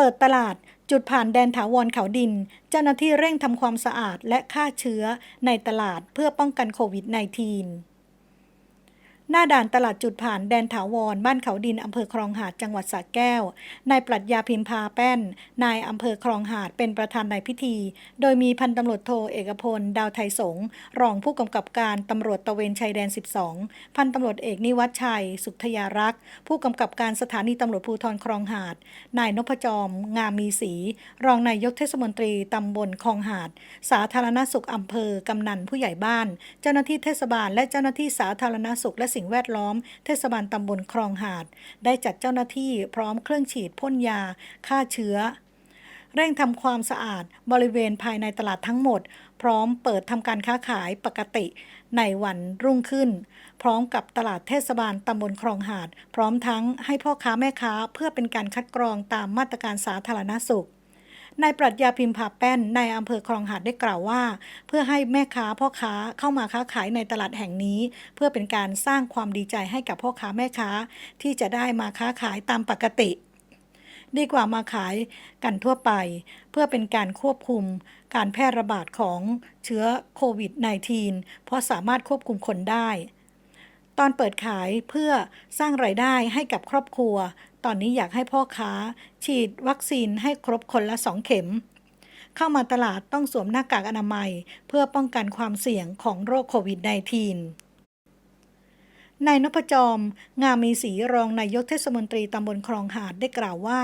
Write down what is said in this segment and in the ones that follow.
เปิดตลาดจุดผ่านแดนถาวรเขาดิน เจ้าหน้าที่เร่งทำความสะอาดและฆ่าเชื้อในตลาดเพื่อป้องกันโควิด -19 หน้าด่านตลาดจุดผ่านแดนถาวร บ้านเขาดินอำเภอคลองหาดจังหวัดสระแก้ว นายปรัชญาพิมพาแป้น นายอำเภอคลองหาดเป็นประธานในพิธี โดยมีพันตำรวจโทเอกพล ดาวไทยสงรองผู้กำกับการตำรวจตะเวนชายแดน 12 พันตำรวจเอกนิวัฒชัย สุขทยารักษ์ ผู้กำกับการสถานีตำรวจภูธรคลองหาด นายนพจรงามมีศรีรองนายกเทศมนตรีตำบลคลองหาด สาธารณสุขอำเภอกำนันผู้ใหญ่บ้าน เจ้าหน้าที่เทศบาลและเจ้าหน้าที่สาธารณสุขและสิ่งแวดล้อม เทศบาลตำบลคลองหาด ได้จัดเจ้าหน้าที่พร้อมเครื่องฉีดพ่นยาฆ่าเชื้อ เร่งทำความสะอาดบริเวณภายในตลาดทั้งหมด พร้อมเปิดทำการค้าขายปกติในวันรุ่งขึ้น พร้อมกับตลาดเทศบาลตำบลคลองหาด พร้อมทั้งให้พ่อค้าแม่ค้าเพื่อเป็นการคัดกรองตามมาตรการสาธารณสุข นายปรัชญาพิมพาแป้นนายอำเภอคลองหาดได้กล่าวว่า เพื่อให้แม่ค้าพ่อค้าเข้ามาค้าขายในตลาดแห่งนี้ เพื่อเป็นการสร้างความดีใจให้กับพ่อค้าแม่ค้า ที่จะได้มาค้าขายตามปกติ ดีกว่ามาขายกันทั่วไป เพื่อเป็นการควบคุมการแพร่ระบาดของเชื้อโควิด -19 เพราะสามารถควบคุมคนได้ ตอนเปิดขายเพื่อสร้างไรายได้ให้กับครอบครัว ตอนนี้อยากให้พ่อค้า ฉีดวัคซีนให้ครบคนละสองเข็ม เข้ามาตลาดต้องสวมหน้ากากอนามัย เพื่อป้องกันความเสี่ยงของโรคโควิด -19 นายนพจอม งามมีศรีรองนายกเทศมนตรีตำบลคลองหาดได้กล่าวว่า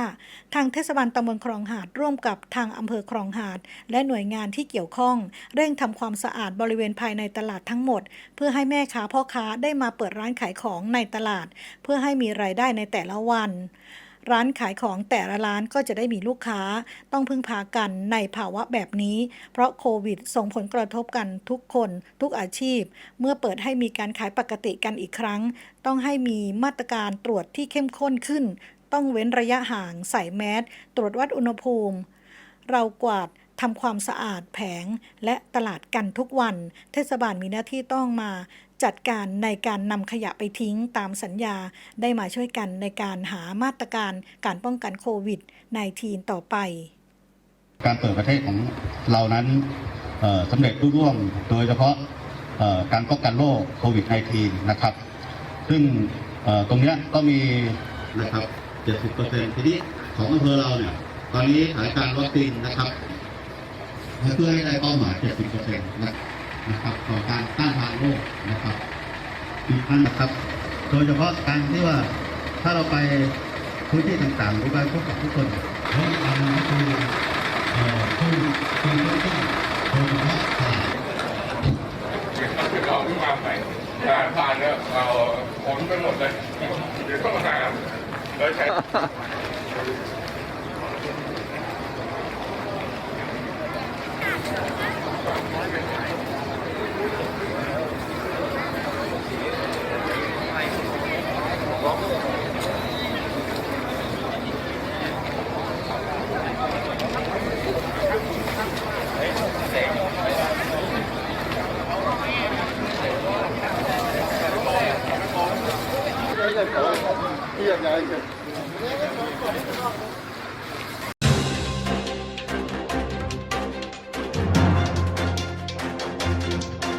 ทางเทศบาลตำบลคลองหาดร่วมกับทางอำเภอคลองหาด และหน่วยงานที่เกี่ยวข้อง เร่งทำความสะอาดบริเวณภายในตลาดทั้งหมด เพื่อให้แม่ค้าพ่อค้าได้มาเปิดร้านขายของในตลาด เพื่อให้มีรายได้ในแต่ละวัน ร้านขายของแต่ละร้านก็จะได้มีลูกค้า ต้องพึ่งพากันในภาวะแบบนี้ เพราะโควิดส่งผลกระทบกันทุกคนทุกอาชีพ เมื่อเปิดให้มีการขายปกติกันอีกครั้ง ต้องให้มีมาตรการตรวจที่เข้มข้นขึ้น ต้องเว้นระยะห่างใส่แมสตรวจวัดอุณหภูมิ เรากวาด ทำความสะอาดแผงและตลาดกันทุกวัน เทศบาลมีหน้าที่ต้องมาจัดการในการนำขยะไปทิ้งตามสัญญาได้มาช่วยกันในการหามาตรการการป้องกันโควิด -19 ต่อไป การเปิดประเทศของเรานั้นเอ่อสำเร็จรุ่ร่วงโดยเฉพาะเอ่อการป้องกันโรคโควิด -19 นะครับ ซึ่งเอ่อตรงเนี้ยก็มีนะครับ 70%ทีนี้ของอำเภอเราเนี่ย ตอนนี้สถานการณ์วัคซีนนะครับ เพื่อให้ได้เป้าหมาย 70%นะนะครับต่อการต้านทานโรคนะครับอีกอันนะครับ โดยเฉพาะการที่ว่าถ้าเราไปพื้นที่ต่างๆหรือไปพบกับทุกคนเรื่องอันนั้นคือเอ่อผู้ผู้ที่ต้องโดยเฉพาะตลาดเราขึ้นมาใหม่งานผ่านเนี่ยเราผลไปหมดเลยเดี๋ยวต้องหาเลยใช้ ที่อยากย้าย